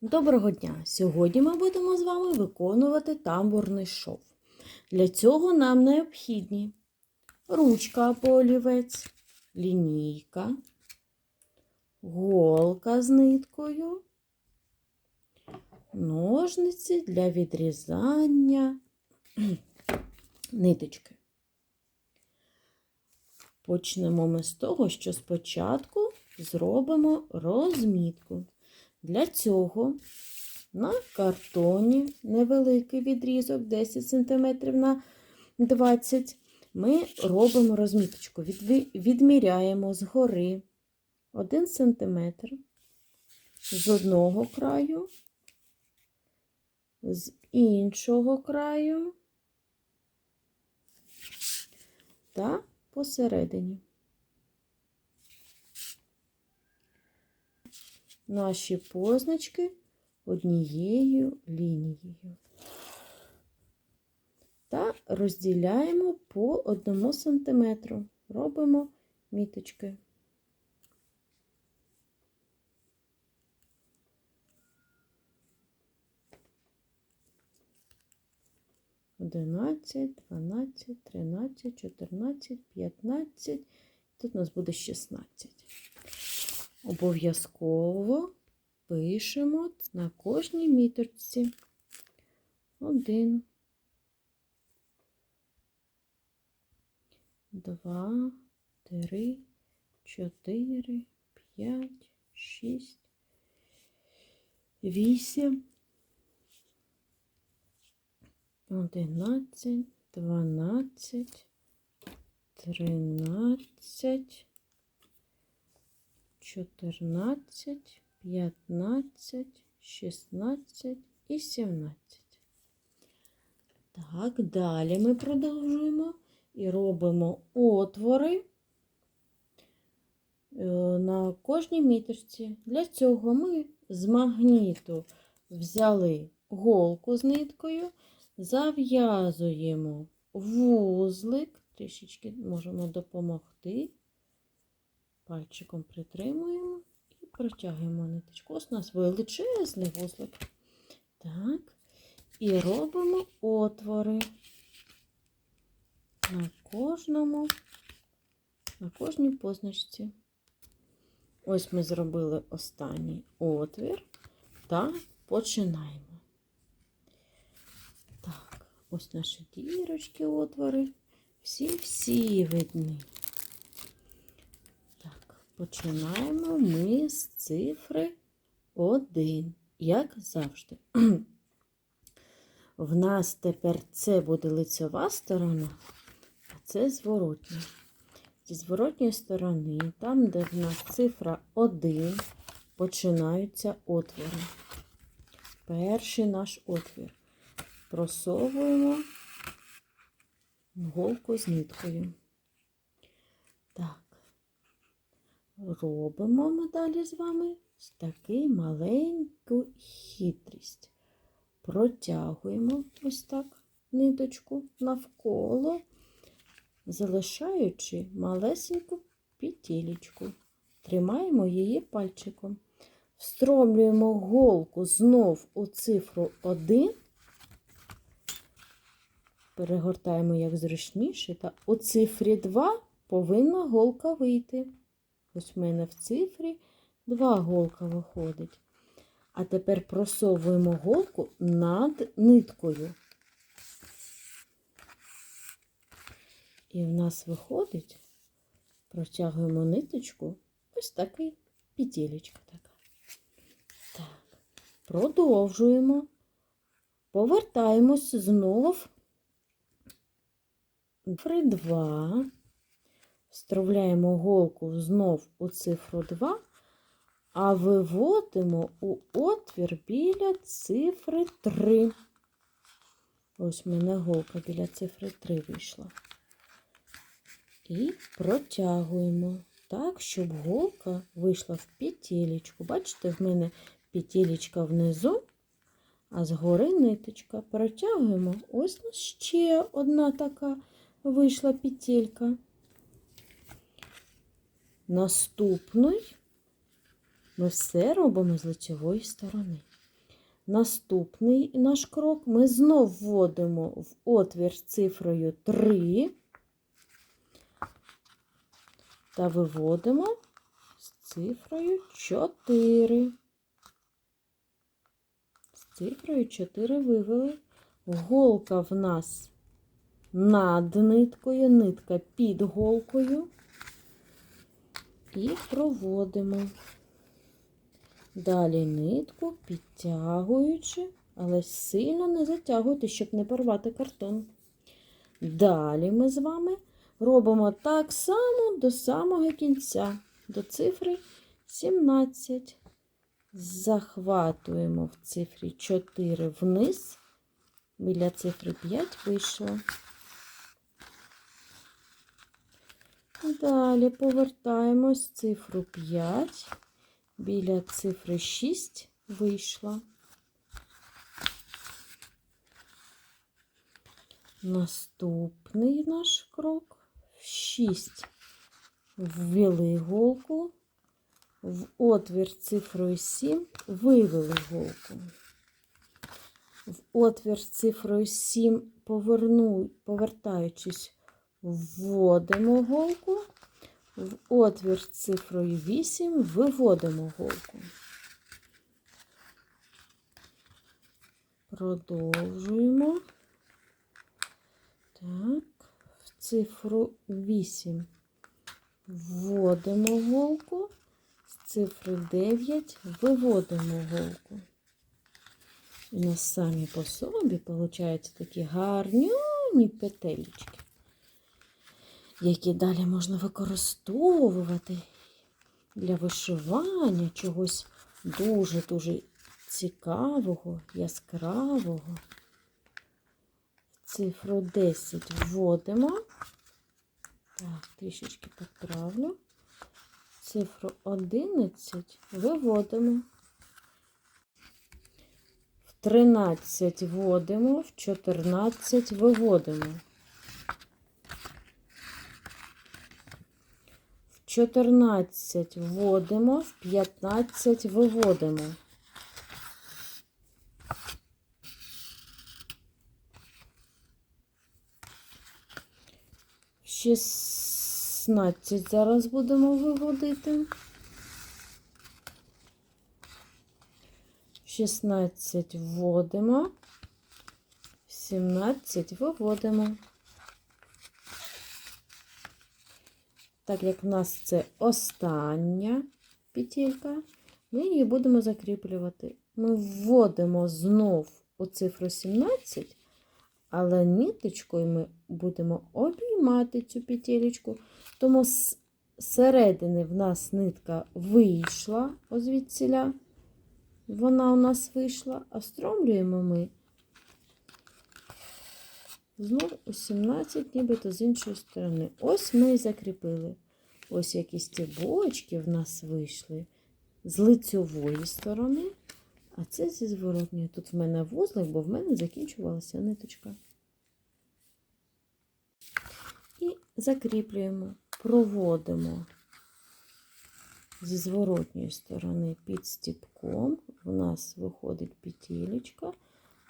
Доброго дня! Сьогодні ми будемо з вами виконувати тамбурний шов. Для цього нам необхідні ручка або олівець, лінійка, голка з ниткою, ножниці для відрізання ниточки. Почнемо ми з того, що спочатку зробимо розмітку. Для цього на картоні невеликий відрізок 10 см на 20 ми робимо розміточку. Відміряємо згори 1 см з одного краю, з іншого краю та посередині. Наші позначки однією лінією. Та розділяємо по одному сантиметру. Робимо міточки. Одинадцять, дванадцять, тринадцять, чотирнадцять, п'ятнадцять. Тут у нас буде шістнадцять. Обов'язково пишемо на кожній міточці. Один, два, три, чотири, п'ять, шість, вісім, одинадцять, дванадцять, тринадцять. 14, 15, 16 і 17. Так, далі ми продовжуємо і робимо отвори е, на кожній міточці. Для цього ми з магніту взяли голку з ниткою, зав'язуємо вузлик, трішечки можемо допомогти. Пальчиком притримуємо і протягуємо ниточку. Ось у нас величезний вузлик. Так. І робимо отвори на кожному, на кожній позначці. Ось ми зробили останній отвір та починаємо. Так, ось наші дірочки, отвори. Всі-всі видні. Починаємо ми з цифри 1, як завжди. В нас тепер це буде лицьова сторона, а це зворотня. Зі зворотньої сторони, там, де в нас цифра 1, починаються отвори. Перший наш отвір. Просовуємо голку з ниткою. Так робимо ми далі з вами таку маленьку хитрість. Протягуємо ось так ниточку навколо, залишаючи малесеньку петелечку. Тримаємо її пальчиком. Встромлюємо голку знов у цифру 1, перегортаємо як зручніше, та у цифрі 2 повинна голка вийти. Ось в мене в цифрі два голка виходить. А тепер просовуємо голку над ниткою. І в нас виходить, протягуємо ниточку, ось такий петелечка така. Так, продовжуємо, повертаємось знов в 2. Вставляємо голку знов у цифру 2, а виводимо у отвір біля цифри 3. Ось в мене голка біля цифри 3 вийшла. І протягуємо так, щоб голка вийшла в петелечку. Бачите, в мене петелечка внизу, а згори ниточка. Протягуємо. Ось ще одна така вийшла петелька. Наступний ми все робимо з лицевої сторони. Наступний наш крок ми знов вводимо в отвір цифрою 3 та виводимо з цифрою 4. З цифрою 4 вивели. Голка в нас над ниткою, нитка під голкою. І проводимо. Далі нитку підтягуючи, але сильно не затягуйте, щоб не порвати картон. Далі ми з вами робимо так само до самого кінця, до цифри 17. Захватуємо в цифрі 4 вниз, біля цифри 5 вийшло. Далі повертаємось цифру 5, біля цифри 6 вийшла. Наступний наш крок. 6 ввели голку, в отвір цифрою 7 вивели голку. В отвір цифрою 7 поверну, повертаючись, вводимо голку, в отвір з цифрою 8 виводимо голку. Продовжуємо. Так, в цифру 8 вводимо голку, з цифри 9 виводимо голку. І на самі по собі получаються такі гарні петельки, які далі можна використовувати для вишивання чогось дуже-дуже цікавого, яскравого. Цифру 10 вводимо. Так, трішечки поправлю. Цифру 11 виводимо. В 13 вводимо, в 14 виводимо. 14 вводимо, в 15 виводимо. 16 зараз будемо виводити. В 16 вводимо, в 17 виводимо. Так як в нас це остання петелька, ми її будемо закріплювати. Ми вводимо знов у цифру 17, але ниточкою ми будемо обіймати цю петелечку, тому з середини в нас нитка вийшла, озвідсіля, вона у нас вийшла, а стромлюємо ми знов у 17, нібито з іншої сторони. Ось ми і закріпили. Ось які стібочки в нас вийшли з лицьової сторони, а це зі зворотньої. Тут в мене вузлик, бо в мене закінчувалася ниточка. І закріплюємо, проводимо зі зворотньої сторони під стіпком. В нас виходить петелечка,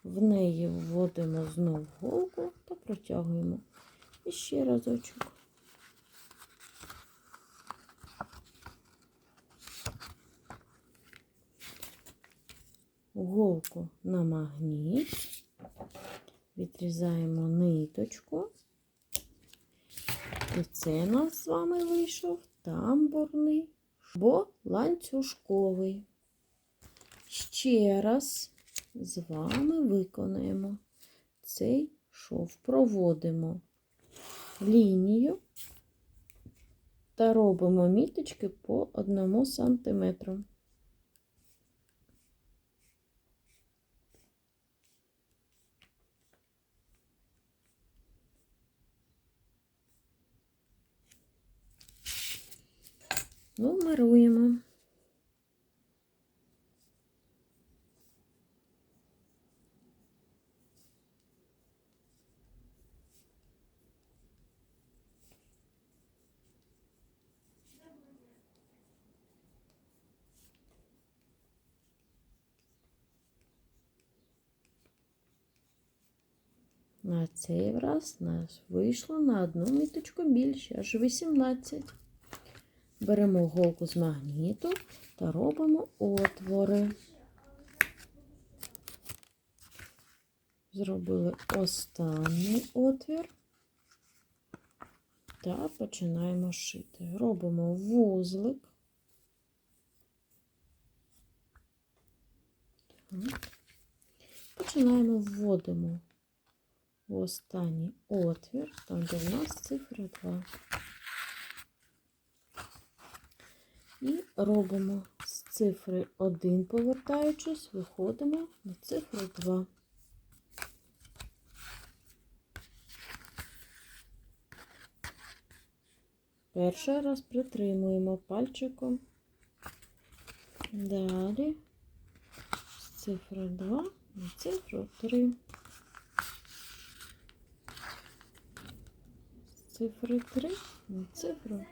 в неї вводимо знов голку та протягуємо. І ще разочок. Голку на магніт, відрізаємо ниточку. І це у нас з вами вийшов тамбурний або ланцюжковий. Ще раз з вами виконаємо цей шов, проводимо лінію та робимо міточки по одному сантиметру. Нумеруємо. На цей раз нас вийшло на одну міточку більше, аж 18. Беремо голку з магніту та робимо отвори. Зробили останній отвір та починаємо шити. Робимо вузлик. Починаємо вводимо в останній отвір, там де в нас цифра 2. І робимо з цифри 1, повертаючись, виходимо на цифру 2. Перший раз притримуємо пальчиком. Далі з цифри 2 на цифру 3. Цифри 3 на цифру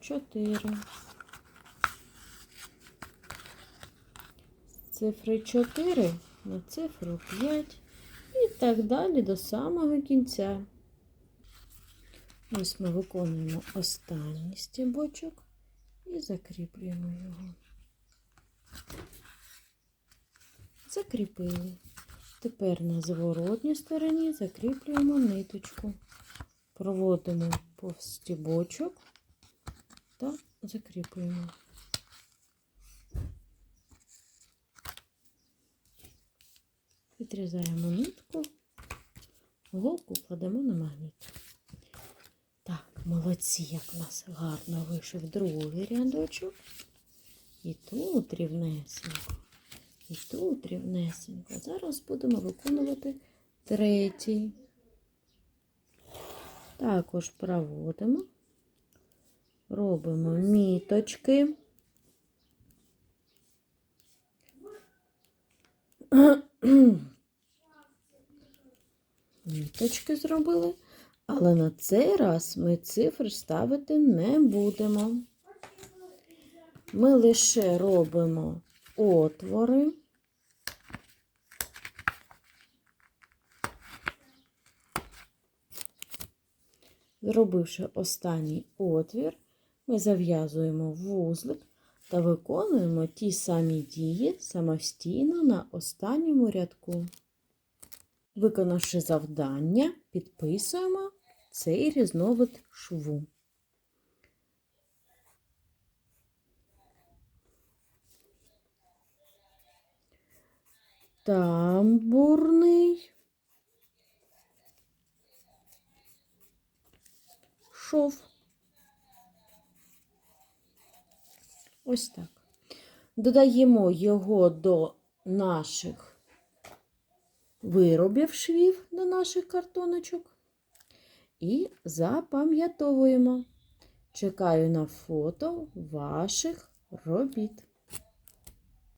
4. З цифри 4 на цифру 5 і так далі до самого кінця. Ось ми виконуємо останній стібочок і закріплюємо його. Закріпили. Тепер на зворотній стороні закріплюємо ниточку, проводимо повз стібочок та закріплюємо. Відрізаємо нитку, голку кладемо на магніт. Так, молодці, як у нас гарно вийшов другий рядочок. І тут рівнесенько, і тут рівнесенько. Зараз будемо виконувати третій. Також проводимо, робимо міточки. Міточки зробили. Але на цей раз ми цифри ставити не будемо. Ми лише робимо отвори. Зробивши останній отвір, ми зав'язуємо вузлик та виконуємо ті самі дії самостійно на останньому рядку. Виконавши завдання, підписуємо цей різновид шву. Тамбурний шов. Ось так. Додаємо його до наших виробів швів до наших картоночок і запам'ятовуємо. Чекаю на фото ваших робіт.